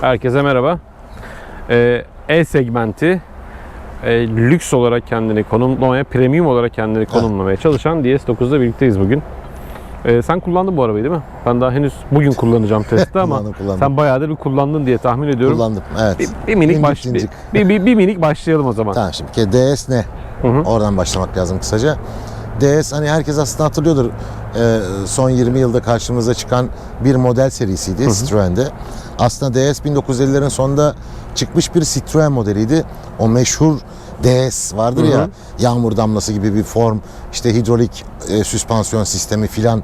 Herkese merhaba. Ee, E segmenti e, lüks olarak kendini konumlamaya, premium olarak kendini konumlamaya çalışan DS9'da birlikteyiz bugün. Ee, sen kullandın bu arabayı değil mi? Ben daha henüz bugün kullanacağım testte ama Kullandım, kullandım. sen bayağıdır bir kullandın diye tahmin ediyorum. Kullandım. Evet. Bir, bir minik baş, bir, bir, bir- bir minik başlayalım o zaman. Tamam şimdi DS ne? Hı hı. Oradan başlamak lazım kısaca. DS hani herkes aslında hatırlıyordur. Ee, son 20 yılda karşımıza çıkan bir model serisiydi Citroen'de. Aslında DS 1950'lerin sonunda çıkmış bir Citroen modeliydi. O meşhur DS vardır Hı hı. ya yağmur damlası gibi bir form işte hidrolik e, süspansiyon sistemi filan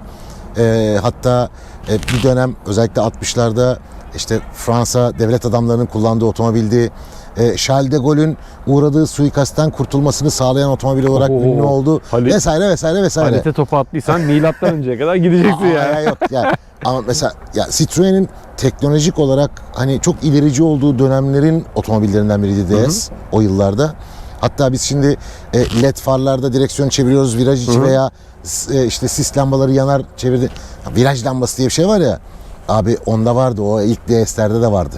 E, hatta e, bir dönem özellikle 60'larda işte Fransa devlet adamlarının kullandığı otomobildi. E, Charles de Gaulle'ün uğradığı suikastten kurtulmasını sağlayan otomobil olarak Oho. ünlü oldu. Halit- vesaire vesaire vesaire. Halite topu attıysan milattan önceye kadar gideceksin Aa, ya. ya yok ya. Ama mesela ya Citroen'in teknolojik olarak hani çok ilerici olduğu dönemlerin otomobillerinden biriydi DS o yıllarda. Hatta biz şimdi e, led farlarda direksiyon çeviriyoruz viraj içi veya e, işte sis lambaları yanar çevirdi. Ya, Viraj lambası diye bir şey var ya. Abi onda vardı o ilk DS'lerde de vardı.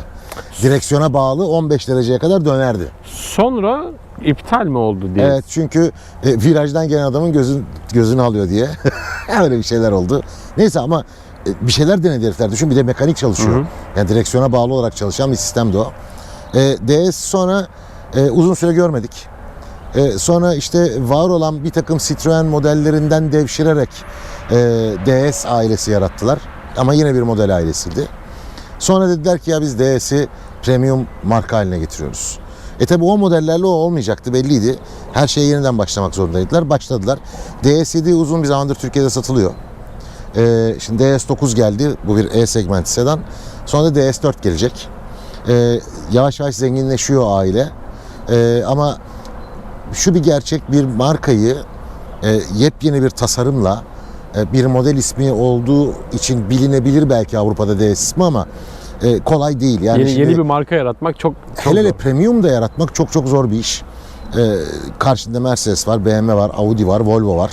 Direksiyona bağlı 15 dereceye kadar dönerdi. Sonra iptal mi oldu diye. Evet çünkü e, virajdan gelen adamın gözün gözünü alıyor diye. Öyle bir şeyler oldu. Neyse ama bir şeyler denedi herifler. Düşün bir de mekanik çalışıyor. Hı hı. Yani direksiyona bağlı olarak çalışan bir sistemdi o. E, DS sonra e, uzun süre görmedik. E, sonra işte var olan bir takım Citroen modellerinden devşirerek e, DS ailesi yarattılar. Ama yine bir model ailesiydi. Sonra dediler ki ya biz DS'i premium marka haline getiriyoruz. E tabi o modellerle o olmayacaktı belliydi. Her şeye yeniden başlamak zorundaydılar. Başladılar. DS7 uzun bir zamandır Türkiye'de satılıyor. E, şimdi DS9 geldi. Bu bir E segmenti sedan. Sonra da DS4 gelecek. E, yavaş yavaş zenginleşiyor aile. E, ama şu bir gerçek bir markayı e, yepyeni bir tasarımla e, bir model ismi olduğu için bilinebilir belki Avrupa'da DS ismi ama e, kolay değil. Yani yeni, şimdi yeni bir marka yaratmak çok, çok hele hele zor. premium da yaratmak çok çok zor bir iş. E, karşında Mercedes var, BMW var, Audi var, Volvo var.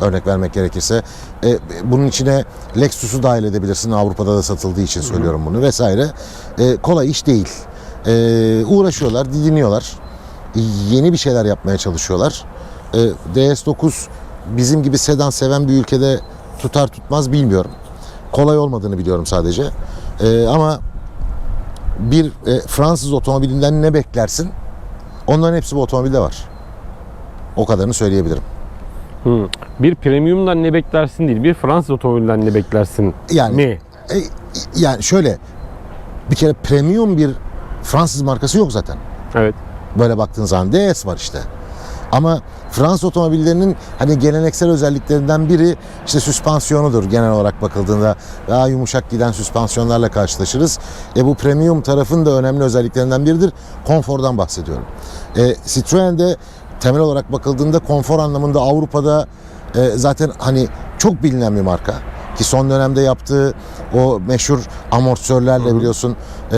Örnek vermek gerekirse. E, bunun içine Lexus'u dahil edebilirsin. Avrupa'da da satıldığı için söylüyorum bunu vesaire. E, kolay iş değil. E, uğraşıyorlar, didiniyorlar. Yeni bir şeyler yapmaya çalışıyorlar. E, DS9 bizim gibi sedan seven bir ülkede tutar tutmaz bilmiyorum. Kolay olmadığını biliyorum sadece. E, ama bir e, Fransız otomobilinden ne beklersin? Onların hepsi bu otomobilde var. O kadarını söyleyebilirim. Hı. Bir premiumdan ne beklersin değil, bir Fransız otomobilinden ne beklersin Yani mi? e, yani şöyle bir kere premium bir Fransız markası yok zaten. Evet. Böyle baktığın zaman DS var işte. Ama Fransız otomobillerinin hani geleneksel özelliklerinden biri işte süspansiyonudur genel olarak bakıldığında. Daha yumuşak giden süspansiyonlarla karşılaşırız. E bu premium tarafın da önemli özelliklerinden biridir. Konfordan bahsediyorum. E, Citroen'de temel olarak bakıldığında konfor anlamında Avrupa'da e, zaten hani çok bilinen bir marka. Ki son dönemde yaptığı o meşhur amortisörlerle biliyorsun e,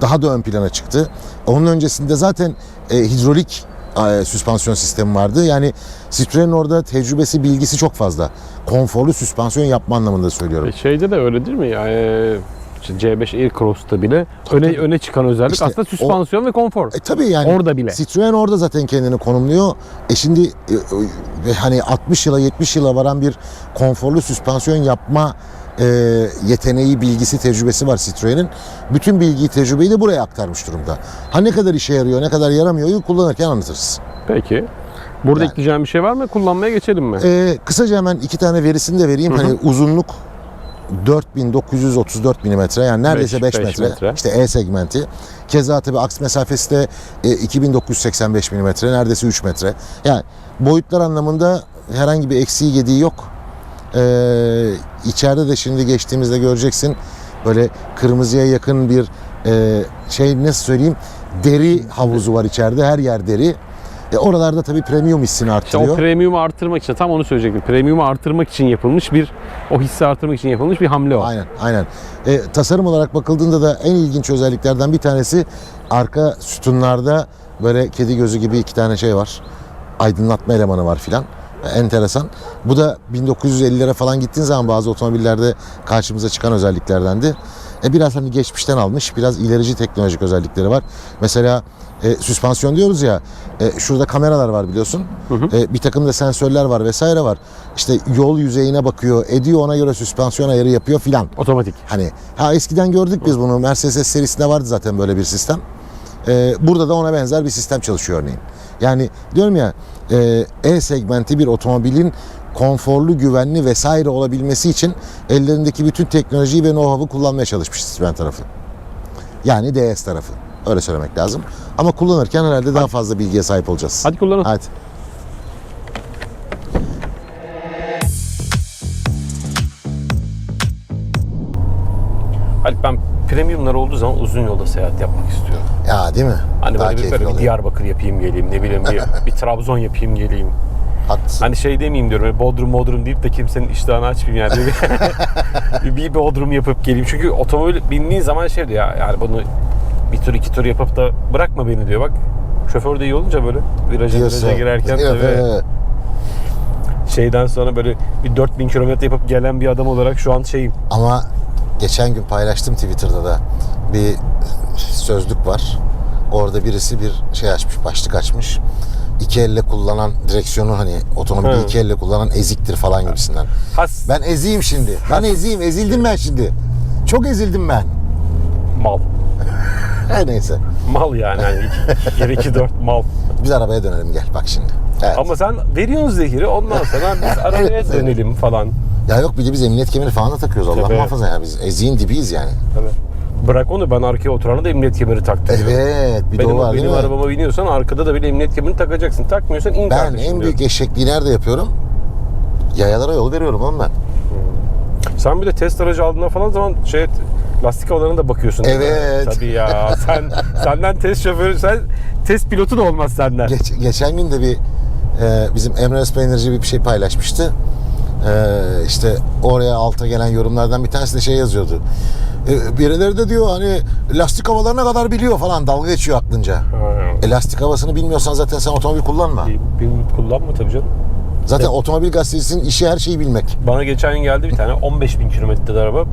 daha da ön plana çıktı. Onun öncesinde zaten e, hidrolik e, süspansiyon sistemi vardı. Yani Citroen'in orada tecrübesi, bilgisi çok fazla. Konforlu süspansiyon yapma anlamında söylüyorum. E, Şeyde de öyle değil mi? Yani işte C5 Aircross'ta bile öne tabii. öne çıkan özellik İşte aslında süspansiyon ve konfor. E tabii yani Orada bile. Citroen orada zaten kendini konumluyor. E şimdi e, e, hani 60 yıla 70 yıla varan bir konforlu süspansiyon yapma e, yeteneği, bilgisi, tecrübesi var Citroen'in. Bütün bilgiyi, tecrübeyi de buraya aktarmış durumda. Ha ne kadar işe yarıyor, ne kadar yaramıyor kullanırken anlatırız. Peki. Burada Yani- ekleyeceğim bir şey var mı? Kullanmaya geçelim mi? E, kısaca hemen iki tane verisini de vereyim. Hani uzunluk 4934 milimetre yani neredeyse Beş- 5 beş metre. metre. İşte E segmenti. Keza tabii aks mesafesi de e, 2985 milimetre neredeyse 3 metre. Yani boyutlar anlamında herhangi bir eksiği gediği yok. Ee, içeride de şimdi geçtiğimizde göreceksin böyle kırmızıya yakın bir e, şey nasıl söyleyeyim deri havuzu var içeride her yer deri. E, oralarda tabii premium hissini İşte arttırıyor. o premiumu artırmak için tam onu söyleyecektim. Premiumu artırmak için yapılmış bir o hissi artırmak için yapılmış bir hamle o. Aynen, aynen. E, tasarım olarak bakıldığında da en ilginç özelliklerden bir tanesi arka sütunlarda böyle kedi gözü gibi iki tane şey var. Aydınlatma elemanı var filan. E, Enteresan. Bu da 1950'lere falan gittiğin zaman bazı otomobillerde karşımıza çıkan özelliklerdendi. E, biraz hani geçmişten almış, biraz ilerici teknolojik özellikleri var. Mesela e, süspansiyon diyoruz ya, e, şurada kameralar var biliyorsun. E, bir takım da sensörler var vesaire var. İşte yol yüzeyine bakıyor, ediyor ona göre süspansiyon ayarı yapıyor filan. Otomatik. Hani ha eskiden gördük biz bunu. Mercedes serisinde vardı zaten böyle bir sistem. Ee, burada da ona benzer bir sistem çalışıyor örneğin. Yani diyorum ya e, E segmenti bir otomobilin konforlu, güvenli vesaire olabilmesi için ellerindeki bütün teknolojiyi ve know-how'u kullanmaya çalışmış Citroen tarafı. Yani DS tarafı. Öyle söylemek lazım. Ama kullanırken herhalde daha fazla bilgiye sahip olacağız. Hadi kullanalım. Hadi. Halit ben premiumlar olduğu zaman uzun yolda seyahat yapmak istiyorum. Ya değil mi? Hani Daha böyle bir, böyle bir. Diyarbakır yapayım geleyim ne bileyim bir, bir Trabzon yapayım geleyim. Haklısın. Hani şey demeyeyim diyorum Bodrum Bodrum deyip de kimsenin iştahını açmayayım yani. bir, bir Bodrum yapıp geleyim. Çünkü otomobil bindiğin zaman şey diyor ya yani bunu bir tur iki tur yapıp da bırakma beni diyor bak. Şoför de iyi olunca böyle viraja viraja girerken Evet, tabii evet. şeyden sonra böyle bir 4000 kilometre yapıp gelen bir adam olarak şu an şeyim. Ama geçen gün paylaştım Twitter'da da bir sözlük var. Orada birisi bir şey açmış, başlık açmış. İki elle kullanan direksiyonu hani otomobili Hı. iki elle kullanan eziktir falan gibisinden. Has Ben eziyim şimdi. Ben eziyim, ezildim ben şimdi. Çok ezildim ben. mal. Her neyse. Mal yani. yani iki, kere iki dört mal. Biz arabaya dönelim gel bak şimdi. Evet. Ama sen veriyorsun zehiri ondan sonra biz arabaya Evet. dönelim falan. Ya yok bir de biz emniyet kemeri falan da takıyoruz. Allah Tabii. muhafaza ya biz eziğin dibiyiz yani. Tabii. Bırak onu ben arkaya oturana da emniyet kemeri taktırıyorum. Evet bir de Benim, o var benim arabama biniyorsan arkada da bir emniyet kemerini takacaksın. Takmıyorsan in Ben kardeşim en büyük diyorum. eşekliği nerede yapıyorum? Yayalara yol veriyorum oğlum ben. Sen bir de test aracı aldığında falan zaman şey lastik havalarına da bakıyorsun. Evet. Tabii ya. Sen senden test şoförü, sen test pilotu da olmaz senden. Geç, geçen gün de bir e, bizim Emre Espeynirci bir şey paylaşmıştı. E, işte oraya alta gelen yorumlardan bir tanesi de şey yazıyordu. E, birileri de diyor hani lastik havalarına kadar biliyor falan dalga geçiyor aklınca. Ha, E, lastik havasını bilmiyorsan zaten sen otomobil kullanma. bir, bir kullanma tabii canım. Zaten otomobil gazetecisinin işi her şeyi bilmek. Bana geçen gün geldi bir tane 15 bin kilometrede araba.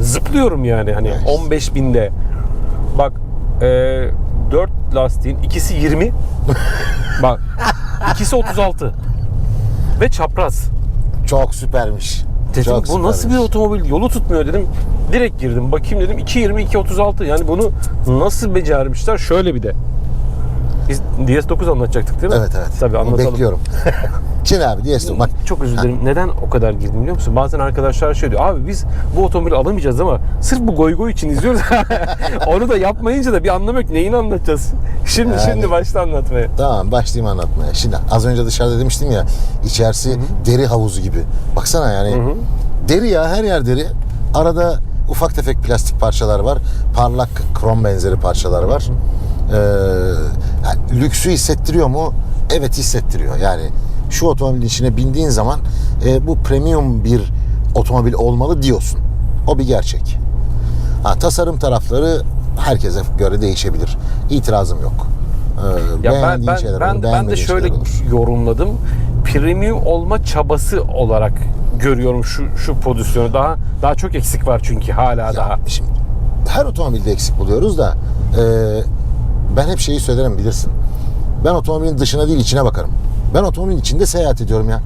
Zıplıyorum yani hani Evet. 15 binde. Bak e, 4 lastiğin ikisi 20. Bak ikisi 36. Ve çapraz. Çok süpermiş. Dedim Çok bu nasıl bir otomobil yolu tutmuyor dedim. Direkt girdim bakayım dedim 2.20 2.36 yani bunu nasıl becermişler şöyle bir de. Biz DS9 anlatacaktık değil mi? Evet evet. Tabii anlatalım. Bekliyorum. Şimdi abi DS bak Çok özür dilerim. Neden o kadar girdim biliyor musun? Bazen arkadaşlar şey diyor. Abi biz bu otomobili alamayacağız ama sırf bu goy goy için izliyoruz. Onu da yapmayınca da bir anlam yok. Neyini anlatacağız? Şimdi Yani- şimdi başla anlatmaya. Tamam başlayayım anlatmaya. Şimdi az önce dışarıda demiştim ya içerisi deri havuzu gibi. Baksana yani deri ya her yer deri. Arada ufak tefek plastik parçalar var. Parlak krom benzeri parçalar var. Ee, yani lüksü hissettiriyor mu? Evet hissettiriyor. Yani şu otomobilin içine bindiğin zaman e, bu premium bir otomobil olmalı diyorsun. O bir gerçek. Ha, tasarım tarafları herkese göre değişebilir. İtirazım yok. Ee, Ya ben ben şeyler ben, olur, ben de şöyle olur. yorumladım. Premium olma çabası olarak görüyorum şu şu pozisyonu. Daha daha çok eksik var çünkü hala Ya daha. şimdi her otomobilde eksik buluyoruz da e, ben hep şeyi söylerim bilirsin. Ben otomobilin dışına değil içine bakarım. Ben otomobilin içinde seyahat ediyorum ya.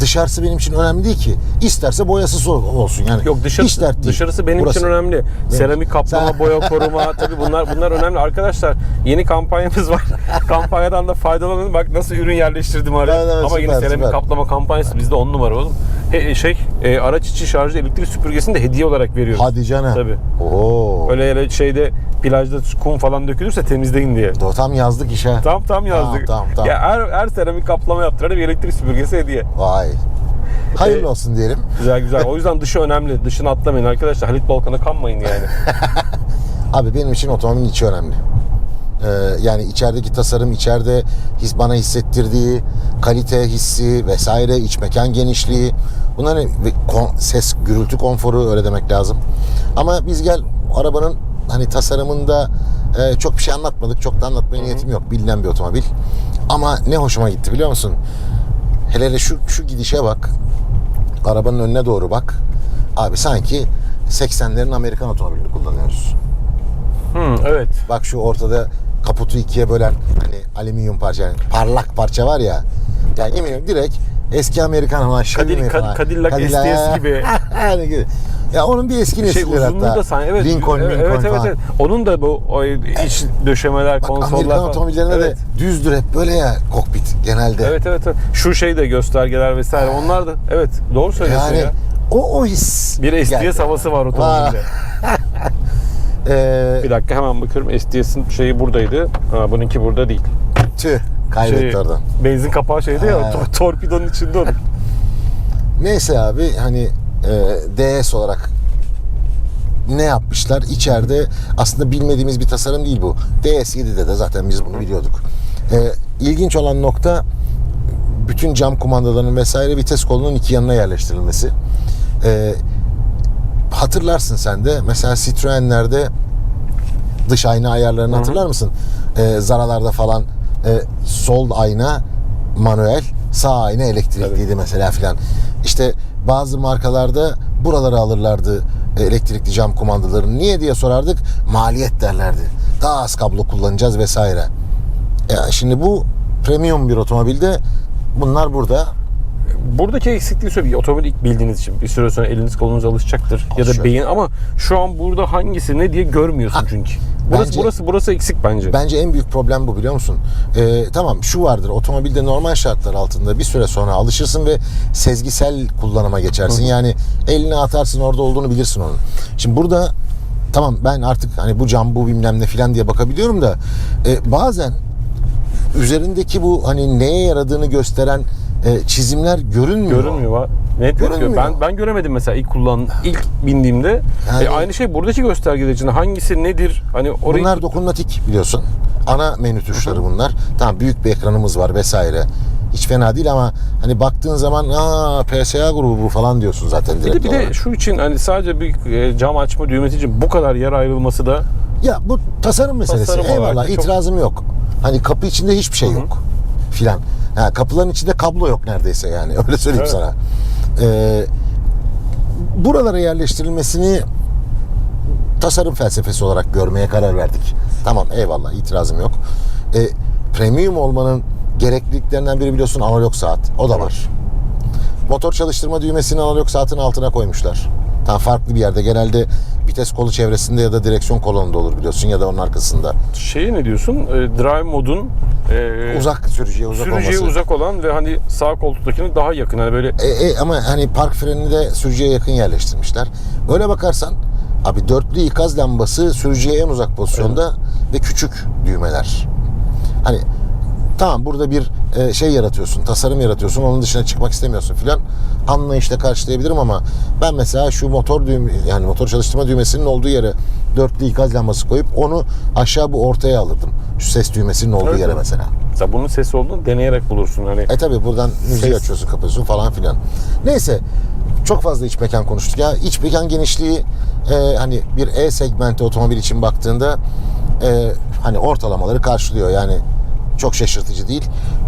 Dışarısı benim için önemli değil ki. İsterse boyasız ol- olsun yani. Yok Hiç dışarısı, dert değil. dışarısı benim Burası. için önemli. Seramik kaplama, Sen- boya koruma tabii bunlar bunlar önemli. Arkadaşlar yeni kampanyamız var. Kampanyadan da faydalanın. Bak nasıl ürün yerleştirdim araya. Evet, evet, Ama yine süper, seramik süper. kaplama kampanyası bizde 10 numara oğlum. He, şey e, araç içi şarjlı elektrik süpürgesini de hediye olarak veriyoruz. Hadi canım. Tabii. Oo. Öyle öyle şeyde plajda kum falan dökülürse temizleyin diye. Do- Tam yazdık işe. Tam tam yazdık. Tamam, tamam, Ya her, her seramik kaplama yaptırana bir elektrik süpürgesi hediye. Vay. Hayırlı E, olsun diyelim. Güzel güzel. O yüzden dışı önemli. Dışını atlamayın arkadaşlar. Halit Balkan'a kanmayın yani. Abi benim için otomobilin içi önemli. Ee, yani içerideki tasarım, içeride his, bana hissettirdiği kalite hissi vesaire, iç mekan genişliği, bunların kon- ses, gürültü konforu öyle demek lazım. Ama biz gel arabanın hani tasarımında e, çok bir şey anlatmadık, çok da anlatmaya niyetim yok. Bilinen bir otomobil. Ama ne hoşuma gitti biliyor musun? Hele hele şu, şu gidişe bak. Arabanın önüne doğru bak. Abi sanki 80'lerin Amerikan otomobilini kullanıyoruz. Hmm, evet. Bak şu ortada kaputu ikiye bölen hani alüminyum parça yani parlak parça var ya. Yani yemin ediyorum direkt eski Amerikan olan Chevy mi falan. Cadillac STS gibi. Hani gibi. ya onun bir eski Şey nesilleri uzunluğu hatta. da sanki evet. Lincoln, Lincoln evet, evet, falan. evet. Onun da bu o iç döşemeler, Bak konsollar Amerikan falan. otomobillerinde evet. de düzdür hep böyle ya kokpit genelde. Evet evet evet. Şu şey de göstergeler vesaire onlar da evet doğru söylüyorsun Yani ya. o, o his. Bir STS havası var otomobilde. Ee, Bir dakika hemen bakıyorum. STS'in şeyi buradaydı. Ha, bununki burada değil. tüh kaybetti Şey, oradan. Benzin kapağı şeydi ya. Ha. to- torpidonun içinde onun. Neyse abi hani e, DS olarak ne yapmışlar? İçeride aslında bilmediğimiz bir tasarım değil bu. DS7'de de zaten biz bunu biliyorduk. E, ilginç olan nokta bütün cam kumandalarının vesaire vites kolunun iki yanına yerleştirilmesi. E, hatırlarsın sen de mesela Citroen'lerde dış ayna ayarlarını hatırlar mısın? E, Zara'larda falan e, sol ayna manuel, sağ ayna elektrikliydi mesela filan. İşte bazı markalarda buraları alırlardı e, elektrikli cam kumandalarını. Niye diye sorardık? Maliyet derlerdi. Daha az kablo kullanacağız vesaire. Ya şimdi bu premium bir otomobilde bunlar burada. Buradaki eksikliği söyleyeyim. Otomobil ilk bildiğiniz için bir süre sonra eliniz kolunuz alışacaktır. Ya da Alışıyor. beyin ama şu an burada hangisi ne diye görmüyorsun çünkü. Burası bence- burası burası eksik bence. Bence en büyük problem bu biliyor musun? Ee, tamam şu vardır otomobilde normal şartlar altında bir süre sonra alışırsın ve sezgisel kullanıma geçersin. Yani eline atarsın orada olduğunu bilirsin onun. Şimdi burada tamam ben artık hani bu cam bu bilmem ne filan diye bakabiliyorum da e, bazen üzerindeki bu hani neye yaradığını gösteren e, çizimler görünmüyor. Görünmüyor var. Net Görünmüyor. Ben ben göremedim mesela ilk kullan ilk bindiğimde. Yani- E, aynı şey buradaki göstergeler için hangisi nedir? Hani orayı Bunlar dokunmatik biliyorsun. Ana menü tuşları bunlar. Tamam büyük bir ekranımız var vesaire. Hiç fena değil ama hani baktığın zaman aa PSA grubu bu falan diyorsun zaten bir direkt de, bir de olarak. şu için hani sadece bir e, cam açma düğmesi için bu kadar yer ayrılması da Ya bu tasarım meselesi. Tasarım olarak Eyvallah da çok- itirazım yok. Hani kapı içinde hiçbir şey yok filan. Ha, kapıların içinde kablo yok neredeyse yani öyle söyleyeyim Evet. sana. Ee, buralara yerleştirilmesini tasarım felsefesi olarak görmeye karar verdik. Tamam eyvallah itirazım yok. Ee, premium olmanın gerekliliklerinden biri biliyorsun analog saat. O da var. Motor çalıştırma düğmesini analog saatin altına koymuşlar. Tam farklı bir yerde. Genelde vites kolu çevresinde ya da direksiyon kolonunda olur biliyorsun ya da onun arkasında. şeye ne diyorsun? E, drive modun e, Uzak sürücüye uzak sürücüye olması. uzak olan ve hani sağ koltuktakine daha yakın. Hani böyle E, e, ama hani park frenini de sürücüye yakın yerleştirmişler. Öyle bakarsan abi dörtlü ikaz lambası sürücüye en uzak pozisyonda ve küçük düğmeler. Hani tamam burada bir e, şey yaratıyorsun, tasarım yaratıyorsun, onun dışına çıkmak istemiyorsun filan. Anlayışla karşılayabilirim ama ben mesela şu motor düğme yani motor çalıştırma düğmesinin olduğu yere dörtlü ikaz lambası koyup onu aşağı bu ortaya alırdım. Şu ses düğmesinin olduğu Evet, yere mesela. mesela bunun sesi olduğunu deneyerek bulursun. Hani E tabi buradan müziği Ses. açıyorsun kapıyorsun falan filan. Neyse çok fazla iç mekan konuştuk ya. İç mekan genişliği e, hani bir E segmenti otomobil için baktığında e, hani ortalamaları karşılıyor. Yani çok şaşırtıcı değil.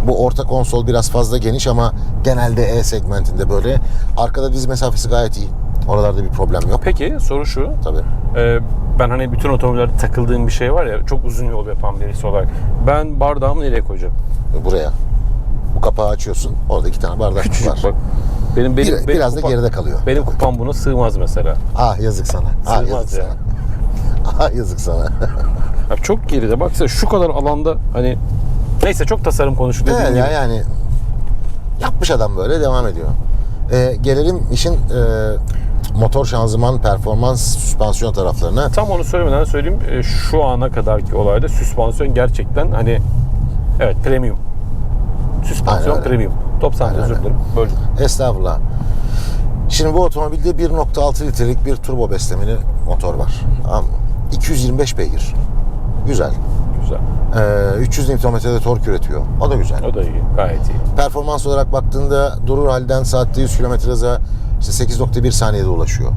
Bu orta konsol biraz fazla geniş ama genelde E segmentinde böyle. Arkada diz mesafesi gayet iyi. Oralarda bir problem yok Peki soru şu. tabii. Ee, ben hani bütün otomobillerde takıldığım bir şey var ya çok uzun yol yapan birisi olarak. Ben bardağımı nereye koyacağım? Buraya. Bu kapağı açıyorsun. Orada iki tane bardak Küçücük var. bak. Benim benim, Bir- benim biraz da kupam- geride kalıyor. Benim kupam buna sığmaz mesela. Ah yazık sana. Ah Sığmaz yazık ya. sana. Ah yazık sana. Ya çok geride. Baksana şu kadar alanda hani neyse çok tasarım konuştuk dediğim Evet gibi. ya yani yapmış adam böyle devam ediyor. Ee, gelelim işin e, motor şanzıman performans süspansiyon taraflarına. Tam onu söylemeden söyleyeyim. e, Şu ana kadarki olayda süspansiyon gerçekten hani evet premium. Süspansiyon Aynen premium. Top sen Aynen özür dilerim. Böldüm. Estağfurullah. Şimdi bu otomobilde 1.6 litrelik bir turbo beslemeli motor var. Tamam mı? 225 beygir. Güzel. Güzel. Ee, 300 Nm'de tork üretiyor. O da güzel. O da iyi. Gayet iyi. Performans olarak baktığında durur halden saatte 100 km hıza işte 8.1 saniyede ulaşıyor.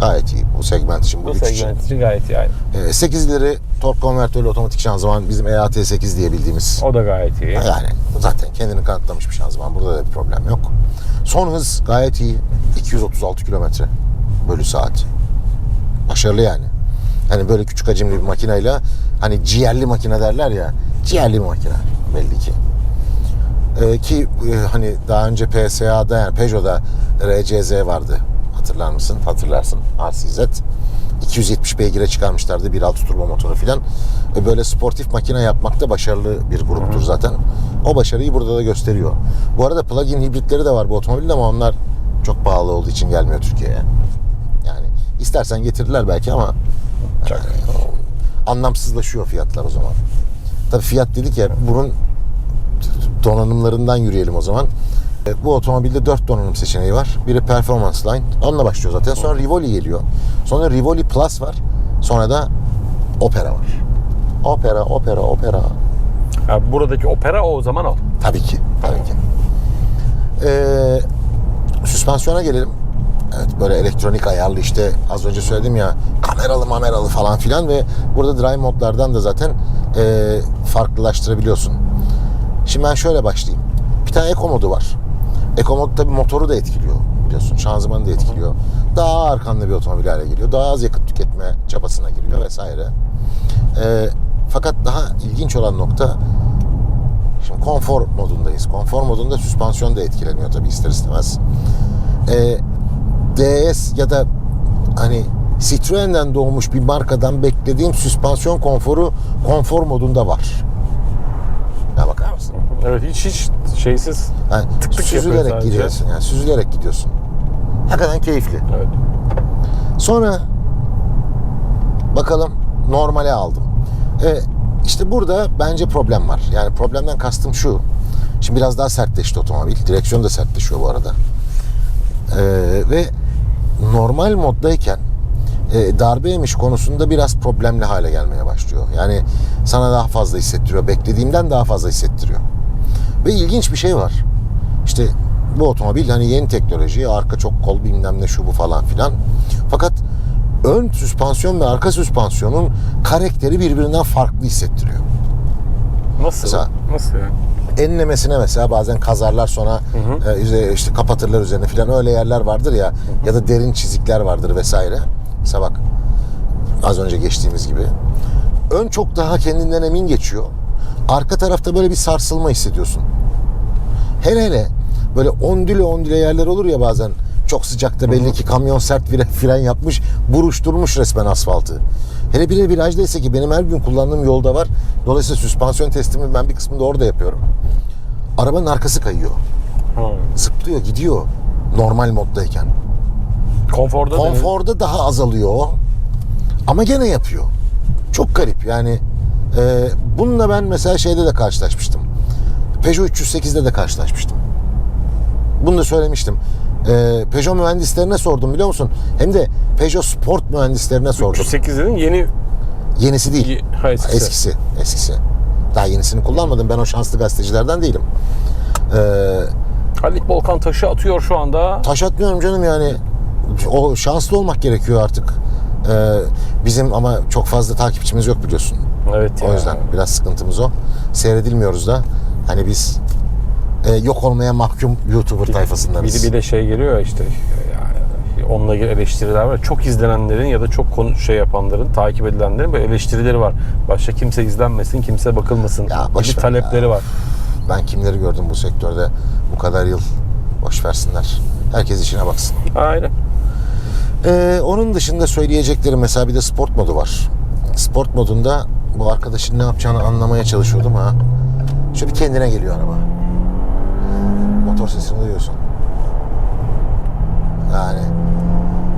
Gayet iyi bu segment için, bu Bu güç için. segment için gayet iyi. aynen. Ee, 8 ileri tork konvertörlü otomatik şanzıman bizim E EAT8 diye bildiğimiz. O da gayet iyi. Yani zaten kendini kanıtlamış bir şanzıman. Burada da bir problem yok. Son hız gayet iyi. 236 kilometre bölü saat. Başarılı yani. Hani böyle küçük hacimli bir makineyle hani ciğerli makine derler ya. Ciğerli bir makine belli ki. Ee, ki e, hani daha önce PSA'da yani Peugeot'da RCZ vardı. Hatırlar mısın? Hatırlarsın. RCZ. 270 beygire çıkarmışlardı 1.6 turbo motoru filan. E, Böyle sportif makine yapmakta başarılı bir gruptur zaten. O başarıyı burada da gösteriyor. Bu arada plug-in hibritleri de var bu otomobilde ama onlar çok pahalı olduğu için gelmiyor Türkiye'ye. Yani istersen getirirler belki ama Çok. anlamsızlaşıyor fiyatlar o zaman. Tabii fiyat dedik ya bunun donanımlarından yürüyelim o zaman. E, Bu otomobilde 4 donanım seçeneği var. Biri Performance Line. Onunla başlıyor zaten. Sonra Rivoli geliyor. Sonra Rivoli Plus var. Sonra da Opera var. Opera, Opera, Opera. Ya buradaki opera o zaman o. Tabii ki. Tabii ki. Ee, süspansiyona gelelim. Evet böyle elektronik ayarlı işte az önce söyledim ya kameralı mameralı falan filan ve burada drive modlardan da zaten e, farklılaştırabiliyorsun. Şimdi ben şöyle başlayayım. Bir tane eco modu var. Eco mod tabii motoru da etkiliyor biliyorsun. Şanzımanı da etkiliyor. Daha ağır kanlı bir otomobil hale geliyor. Daha az yakıt tüketme çabasına giriyor vesaire. E, fakat daha ilginç olan nokta Şimdi konfor modundayız. Konfor modunda süspansiyon da etkileniyor tabii ister istemez. Ee, DS ya da hani Citroen'den doğmuş bir markadan beklediğim süspansiyon konforu konfor modunda var. Ya bakar mısın? Evet hiç hiç şeysiz. Yani Tık tık süzülerek gidiyorsun yani süzülerek gidiyorsun. Hakikaten keyifli. Evet. Sonra bakalım normale aldım. E, işte burada bence problem var. Yani problemden kastım şu. Şimdi biraz daha sertleşti otomobil. Direksiyon da sertleşiyor bu arada. E, ve normal moddayken e, darbe yemiş konusunda biraz problemli hale gelmeye başlıyor. Yani sana daha fazla hissettiriyor. Beklediğimden daha fazla hissettiriyor. Ve ilginç bir şey var. İşte bu otomobil hani yeni teknoloji, arka çok kol bilmem ne şu bu falan filan. Fakat ön süspansiyon ve arka süspansiyonun karakteri birbirinden farklı hissettiriyor. Nasıl? Mesela- Nasıl yani? Enlemesine mesela bazen kazarlar sonra e, üze- işte kapatırlar üzerine filan öyle yerler vardır ya ya da derin çizikler vardır vesaire. Mesela bak az önce geçtiğimiz gibi. Ön çok daha kendinden emin geçiyor. Arka tarafta böyle bir sarsılma hissediyorsun. Hele hele böyle ondüle ondüle yerler olur ya bazen çok sıcakta belli ki kamyon sert fren yapmış buruşturmuş resmen asfaltı. Hele bir de virajdaysa ki benim her gün kullandığım yolda var. Dolayısıyla süspansiyon testimi ben bir kısmını da orada yapıyorum. Arabanın arkası kayıyor. Ha. Zıplıyor gidiyor normal moddayken. Konforda Konfor. Konforda daha azalıyor o. Ama gene yapıyor. Çok garip yani. E, bununla ben mesela şeyde de karşılaşmıştım. Peugeot 308'de de karşılaşmıştım. Bunu da söylemiştim. E, Peugeot mühendislerine sordum biliyor musun? Hem de Peugeot Sport mühendislerine sordum. 308 dedin yeni Yenisi değil. Ye- ha, eskisi. Eskisi. Eskisi. Daha yenisini kullanmadım. Ben o şanslı gazetecilerden değilim. E, Halit Volkan taşı atıyor şu anda. taş atmıyorum canım yani. O şanslı olmak gerekiyor artık. Ee, bizim ama çok fazla takipçimiz yok biliyorsun. Evet. O yüzden biraz sıkıntımız o. Seyredilmiyoruz da. Hani biz e, yok olmaya mahkum YouTuber Bir tayfasındanız. de, bir de şey geliyor ya işte yani onunla ilgili eleştiriler var. Çok izlenenlerin ya da çok konu şey yapanların, takip edilenlerin böyle eleştirileri var. Başka kimse izlenmesin, kimse bakılmasın. Ya gibi talepleri ya. var. Ben kimleri gördüm bu sektörde bu kadar yıl. Boş versinler. Herkes işine baksın. Aynen. Ee, onun dışında söyleyeceklerim mesela bir de sport modu var. Sport modunda bu arkadaşın ne yapacağını anlamaya çalışıyordum ha. Şöyle bir kendine geliyor araba. Motor sesini duyuyorsun. Yani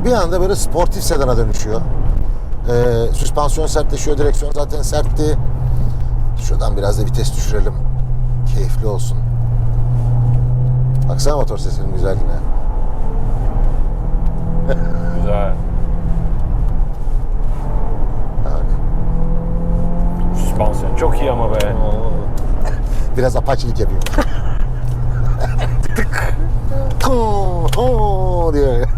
bir anda böyle sportif sedana dönüşüyor. Ee, süspansiyon sertleşiyor, direksiyon zaten sertti. Şuradan biraz da vites düşürelim. Keyifli olsun. Baksana motor sesinin güzelliğine. Güzel. Bak. Süspansiyon çok iyi ama be. Biraz apaçilik yapayım. Diyor.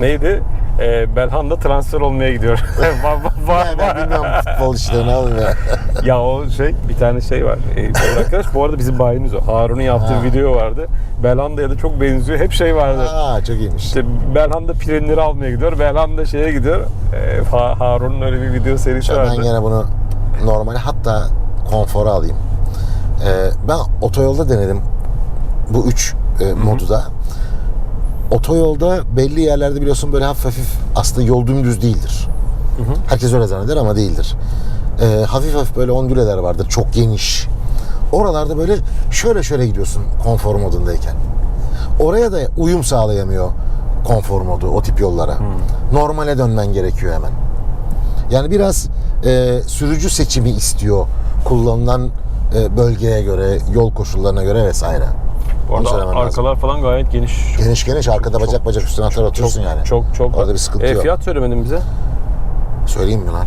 Neydi? e, Belhanda transfer olmaya gidiyor. var, var, var, Ben, ben bilmiyorum futbol işlerini alın ya. Ya o şey bir tane şey var. Bir arkadaş bu arada bizim bayimiz o. Harun'un yaptığı Ha. video vardı. Belhanda'ya da çok benziyor. Hep şey vardı. Aa çok iyiymiş. İşte Belhanda pirinleri almaya gidiyor. Belhanda şeye gidiyor. Ha- Harun'un öyle bir video serisi ben vardı. gene bunu normal hatta konfora alayım. Ee, ben otoyolda denedim bu üç e, modu da. Otoyolda belli yerlerde biliyorsun böyle hafif hafif aslında yol dümdüz değildir. Herkes öyle zanneder ama değildir. Ee, hafif hafif böyle ondüleler vardır çok geniş. Oralarda böyle şöyle şöyle gidiyorsun konfor modundayken. Oraya da uyum sağlayamıyor konfor modu o tip yollara. Normale dönmen gerekiyor hemen. Yani biraz e, sürücü seçimi istiyor kullanılan e, bölgeye göre, yol koşullarına göre vesaire. Arada söylemem lazım. arkalar falan gayet geniş. Geniş geniş arkada bacak bacak üstüne atar oturursun yani. Çok çok. Orada bir sıkıntı E, yok. Fiyat söylemedin bize. Söyleyeyim mi lan?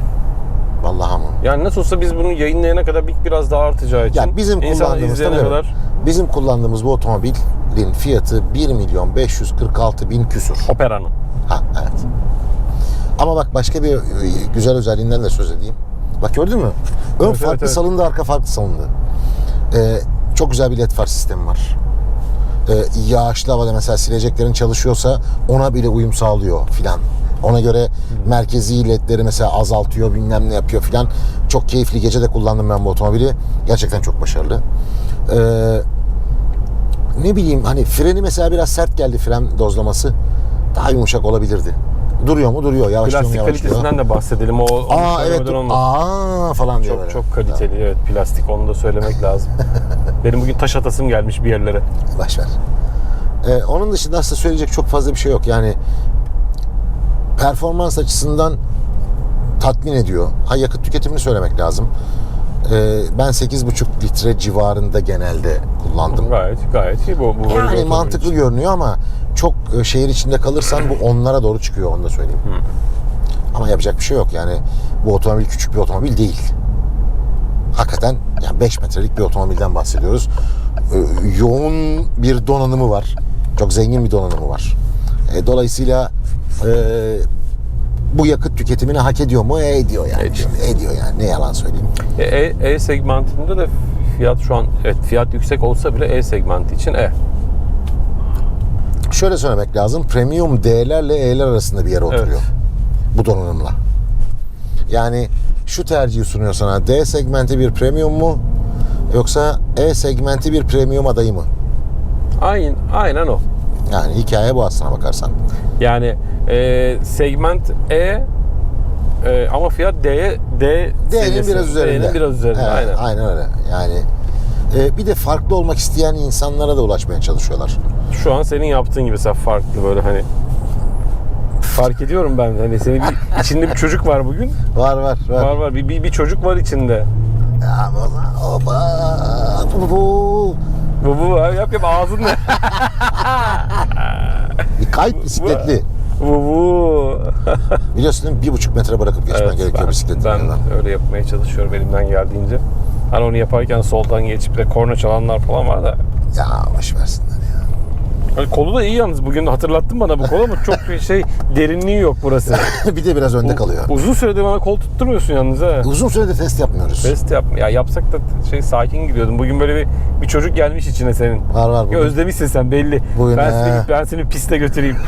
Vallahi mı? Yani nasıl olsa biz bunu yayınlayana kadar bir, biraz daha artacağı için. Ya bizim kullandığımız tabii, kadar bizim kullandığımız bu otomobilin fiyatı 1 milyon 546 bin küsur. operanın. Ha evet. Ama bak başka bir e, güzel özelliğinden de söz edeyim. Bak gördün mü? Ön Evet, farklı evet, evet. salındı, arka farklı salındı. Ee, çok güzel bir led far sistemi var. Ee, yağışlı havada mesela sileceklerin çalışıyorsa ona bile uyum sağlıyor filan. Ona göre merkezi ledleri mesela azaltıyor, bilmem ne yapıyor filan. Çok keyifli. Gece de kullandım ben bu otomobili. Gerçekten çok başarılı. Ee, ne bileyim hani freni mesela biraz sert geldi fren dozlaması. Daha yumuşak olabilirdi. Duruyor mu? Duruyor. Yavaşlıyor mu? Plastik Yavaşlıyor. kalitesinden de bahsedelim. O onu Aa evet. Aa falan diyor Çok böyle. çok kaliteli evet plastik onu da söylemek lazım. Benim bugün taş atasım gelmiş bir yerlere. Baş ver. Ee, onun dışında aslında söyleyecek çok fazla bir şey yok. Yani performans açısından tatmin ediyor. Ha yakıt tüketimini söylemek lazım. Ee, ben 8,5 litre civarında genelde kullandım. Gayet gayet iyi bu. bu Yani mantıklı için. görünüyor ama çok e, şehir içinde kalırsan bu onlara doğru çıkıyor onu da söyleyeyim. Ama yapacak bir şey yok yani bu otomobil küçük bir otomobil değil. Hakikaten yani 5 metrelik bir otomobilden bahsediyoruz. Yoğun bir donanımı var. Çok zengin bir donanımı var. E, dolayısıyla e, bu yakıt tüketimini hak ediyor mu? E, ediyor yani. Ediyor. Şimdi ediyor yani. Ne yalan söyleyeyim. E, E, E segmentinde de fiyat şu an evet fiyat yüksek olsa bile E segmenti için E. Şöyle söylemek lazım. Premium D'lerle E'ler arasında bir yere oturuyor. Bu donanımla. Yani şu tercihi sunuyor sana. D segmenti bir premium mu? Yoksa E segmenti bir premium adayı mı? Aynen, aynen o. Yani hikaye bu aslına bakarsan. Yani e, segment E e, ama fiyat D'ye D D'nin biraz üzerinde. D'nin biraz üzerinde Evet, aynen. Aynen öyle. Yani e, bir de farklı olmak isteyen insanlara da ulaşmaya çalışıyorlar. Şu an senin yaptığın gibi mesela farklı böyle hani fark ediyorum ben hani senin bir, içinde bir çocuk var bugün. Var var var. Var var bir, bir, bir çocuk var içinde. Ya, valla, Oba, bu, bu. Bu yap yap ağzınla. Bir kayıp bisikletli. Bu bu. Biliyorsun? Bir buçuk metre bırakıp geçmen Evet, gerekiyor bisikletin ben yanından. öyle yapmaya çalışıyorum elimden geldiğince. Hani onu yaparken soldan geçip de korna çalanlar falan var da. Ya boş versinler ya. Hani kolu da iyi yalnız. Bugün hatırlattın bana bu kolu ama çok bir şey derinliği yok burası. bir de biraz önde kalıyor. Uzun süredir bana kol tutturmuyorsun yalnız ha. Uzun süredir test yapmıyoruz. Test yap. Ya yapsak da şey sakin gidiyordum. Bugün böyle bir, bir çocuk gelmiş içine senin. Var var. Ya Bugün. özlemişsin sen belli. Bugün ben he. seni ben seni piste götüreyim.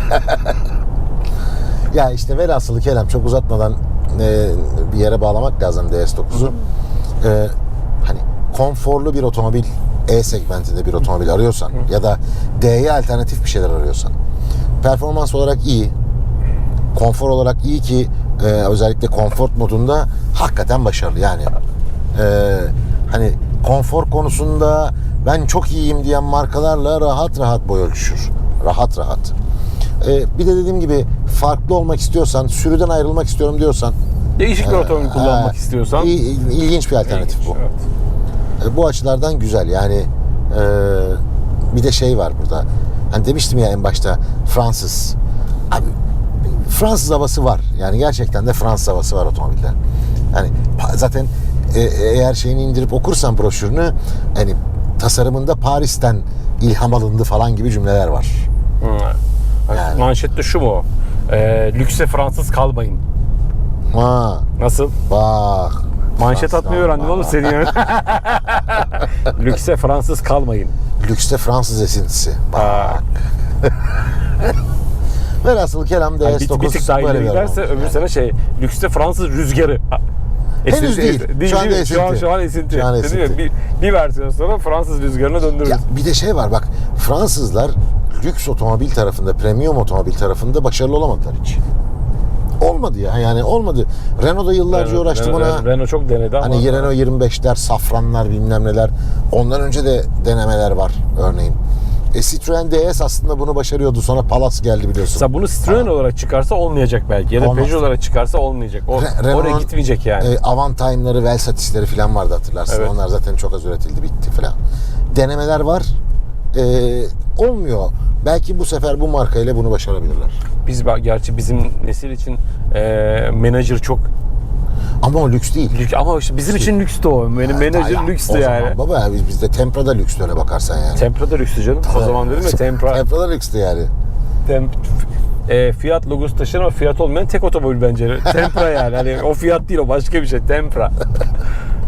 Ya işte velhasılı kelam çok uzatmadan e, bir yere bağlamak lazım DS9'u. E, hani konforlu bir otomobil E segmentinde bir otomobil arıyorsan ya da D'ye alternatif bir şeyler arıyorsan performans olarak iyi konfor olarak iyi ki e, özellikle konfor modunda hakikaten başarılı. Yani e, hani konfor konusunda ben çok iyiyim diyen markalarla rahat rahat boy ölçüşür. Rahat rahat. E, bir de dediğim gibi farklı olmak istiyorsan sürüden ayrılmak istiyorum diyorsan Değişik bir otomobil kullanmak e, istiyorsan. il- ilginç bir alternatif bu. Evet. E, bu açılardan güzel. Yani e, bir de şey var burada. Hani demiştim ya en başta Fransız. Abi Fransız havası var. Yani gerçekten de Fransız havası var otomobilde. Yani zaten e, eğer şeyini indirip okursan broşürünü hani tasarımında Paris'ten ilham alındı falan gibi cümleler var. Hani Yani. Manşette şu mu? Ee, lükse Fransız kalmayın. Ha, Nasıl? bak. Manşet Fransız atmayı öğrendim oğlum senin yani. lükse Fransız kalmayın. Lükste Fransız esintisi. Bak. Velhasıl kelam Yani bir, DS9 bir tık daha ileri giderse öbür sene şey lükste Fransız rüzgarı. Henüz değil. Şu anda değil mi? Şu an, esinti. şu an esinti. Şu an esinti. bir, bir versiyon sonra Fransız rüzgarına döndürürüz. Ya bir de şey var bak Fransızlar lüks otomobil tarafında, premium otomobil tarafında başarılı olamadılar hiç. Olmadı ya yani olmadı. Renault da yıllarca Renault- uğraştı Renault, buna. Renault, çok denedi ama. Hani Renault 25'ler, safranlar bilmem neler. Ondan önce de denemeler var örneğin. E, Citroen DS aslında bunu başarıyordu. Sonra Palace geldi biliyorsun. Mesela bunu Citroen olarak çıkarsa olmayacak belki. Ya da Olmaz. Peugeot olarak çıkarsa olmayacak. O, Re- oraya gitmeyecek yani. E, Avantime'ları, Velsatis'leri falan vardı hatırlarsın. Evet. Onlar zaten çok az üretildi, bitti falan. Denemeler var. E, olmuyor. Belki bu sefer bu markayla bunu başarabilirler. Biz gerçi bizim nesil için e, menajer çok Ama o lüks değil. lüks ama işte bizim için lükstü o. Benim menajer Ya, lükstü o yani. Zaman baba ya biz, bizde Tempra'da lüks öyle bakarsan yani. Tempra da lükstü canım. O zaman dedim ya Tempra. Tempra'da lükstü yani. Tem, e, Fiat logosu taşıyan ama Fiat olmayan tek otomobil bence. Tempra yani. Hani o Fiat değil o başka bir şey. Tempra.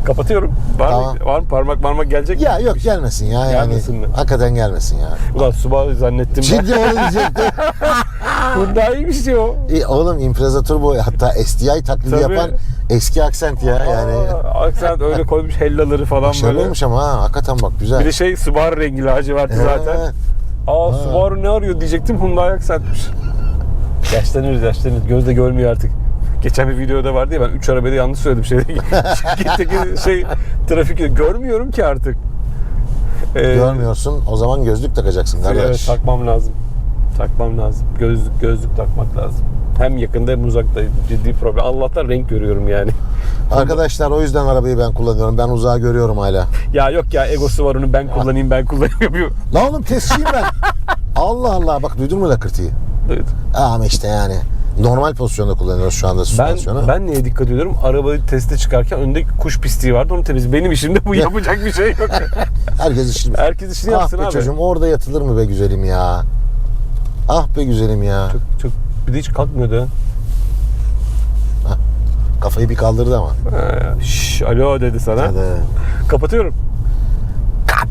Kapatıyorum. Var, Tamam. mı, var mı parmak parmak gelecek mi? Ya yok gelmesin ya yani. Gelmesin mi? Hakikaten gelmesin ya. Ulan Subaru zannettim ben. Ciddi onu diyecektim. Hyundai'ymiş ya o. E, oğlum Impreza Turbo hatta STI taklidi Tabii. yapan eski aksent ya yani. Aa, Aksan öyle koymuş hellaları falan Başarılı böyle. olmuş ama ha hakikaten bak güzel. Bir de şey Subaru rengi laciverti zaten. Aa Subaru ne arıyor diyecektim Hyundai aksentmiş. Yaşlanıyoruz yaşlanıyoruz. Gözde görmüyor artık. Geçen bir videoda vardı ya ben 3 arabada yanlış söyledim şey. Şirketteki şey trafik görmüyorum ki artık. Ee, Görmüyorsun o zaman gözlük takacaksın Evet kardeş. takmam lazım. Takmam lazım. Gözlük gözlük takmak lazım. Hem yakında hem uzakta ciddi problem. Allah'tan renk görüyorum yani. Arkadaşlar o yüzden arabayı ben kullanıyorum. Ben uzağı görüyorum hala. Ya yok ya egosu var onun ben kullanayım ben kullanayım yapıyor. La oğlum testçiyim ben. Allah Allah bak duydun mu lakırtıyı? Evet. Ama işte yani normal pozisyonda kullanıyoruz şu anda Ben, süspansiyonu. ben neye dikkat ediyorum? Arabayı teste çıkarken önde kuş pisliği vardı onu temiz. Benim işimde bu yapacak bir şey yok. Herkes işini Herkes işini Ah yapsın be abi. çocuğum orada yatılır mı be güzelim ya? Ah be güzelim ya. Çok, çok bir de hiç kalkmıyordu. Kafayı bir kaldırdı ama. Ha, şş, alo dedi sana. Hadi. Kapatıyorum.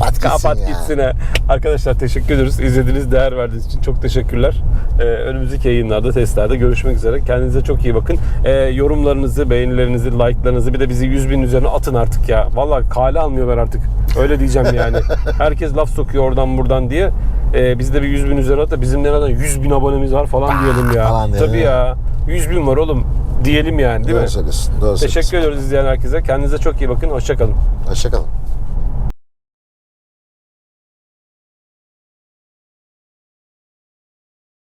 Kapat gitsin Kapat ya. gitsin ha. Arkadaşlar teşekkür ederiz. İzlediğiniz, değer verdiğiniz için çok teşekkürler. Ee, önümüzdeki yayınlarda, testlerde görüşmek üzere. Kendinize çok iyi bakın. Ee, yorumlarınızı, beğenilerinizi, like'larınızı bir de bizi 100 bin üzerine atın artık ya. Vallahi kale almıyorlar artık. Öyle diyeceğim yani. Herkes laf sokuyor oradan buradan diye. Ee, biz de bir 100 bin üzerine at da bizim nereden 100 bin abonemiz var falan diyelim ya. falan diyelim Tabii ya. ya. 100 bin var oğlum diyelim yani değil Doğru mi? söylüyorsun. Doğru Teşekkür söylüyorsun. ediyoruz izleyen herkese. Kendinize çok iyi bakın. Hoşçakalın. Hoşçakalın.